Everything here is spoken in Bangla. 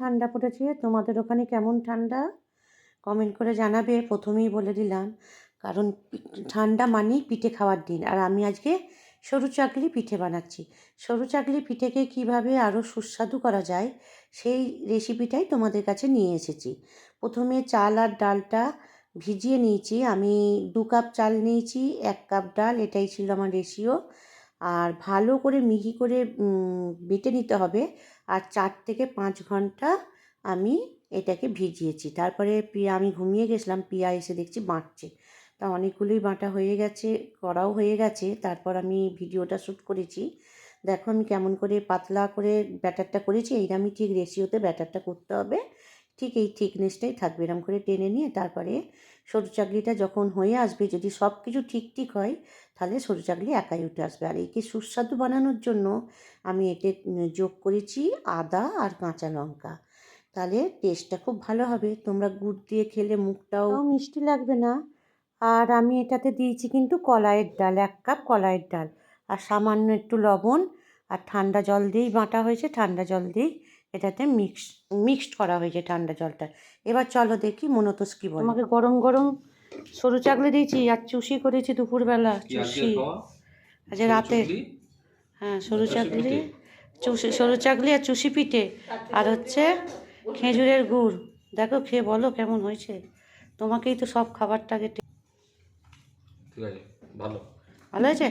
ঠান্ডা পড়েছে। তোমাদের ওখানে কেমন ঠান্ডা? কমেন্ট করে জানাবে। প্রথমেই বলে দিলাম, কারণ ঠান্ডা মানেই পিঠে খাওয়ার দিন। আর আমি আজকে সরু চাকলি পিঠে বানাচ্ছি। সরু চাকলি পিঠেকে কীভাবে আরও সুস্বাদু করা যায়, সেই রেসিপিটাই তোমাদের কাছে নিয়ে এসেছি। প্রথমে চাল আর ডালটা ভিজিয়ে নিয়েছি। আমি দু কাপ চাল নিয়েছি, এক কাপ ডাল, এটাই ছিল আমার রেশিও আর ভালো করে মিহি করে বেটে নিতে হবে। আর চার থেকে পাঁচ ঘণ্টা আমি এটাকে ভিজিয়েছি। তারপরে পিয়া, আমি ঘুমিয়ে গেছিলাম, পিয়া এসে দেখছি বাঁটছে তা অনেকগুলোই বাঁটা হয়ে গেছে, করাও হয়ে গেছে। তারপর আমি ভিডিওটা শ্যুট করেছি। দেখো আমি কেমন করে পাতলা করে ব্যাটারটা করেছি, এইরকমই ঠিক রেশিওতে ব্যাটারটা করতে হবে। ঠিক এই থিকনেসটাই থাকবে এরকম করে টেনে নিয়ে তারপরে সরু চাকলিটা যখন হয়ে আসবে, যদি সব কিছু ঠিক ঠিক হয়, তাহলে সরু চাকলি একাই উঠে আসবে। আর একে সুস্বাদু বানানোর জন্য আমি এতে যোগ করেছি আদা আর কাঁচা লঙ্কা। তাহলে টেস্টটা খুব ভালো হবে। তোমরা গুড় দিয়ে খেলে মুখটাও মিষ্টি লাগবে না। আর আমি এটাতে দিয়েছি কিন্তু কলাইয়ের ডাল, এক কাপ কলাইয়ের ডাল। আর সামান্য একটু লবণ আর ঠান্ডা জল দিয়েই বাঁটা হয়েছে, ঠান্ডা জল দিয়েই এটাতে মিক্স মিক্সড করা হয়েছে ঠান্ডা জলটা। এবার চলো দেখি মনোতোষ কী বলে। আমাকে গরম গরম সরু চাকলে দিয়েছি আর চুষি করেছি দুপুরবেলা চুষি। আজ রাতে। হ্যাঁ সরু চাকলি। চুষি সরু চাকলি আর চুষি পিঠে। আর হচ্ছে খেজুরের গুড়। দেখো খেয়ে বলো কেমন হয়েছে। তোমাকেই তো সব খাবারটাকে ঠিক আছে ভালো। ভালো হয়েছে?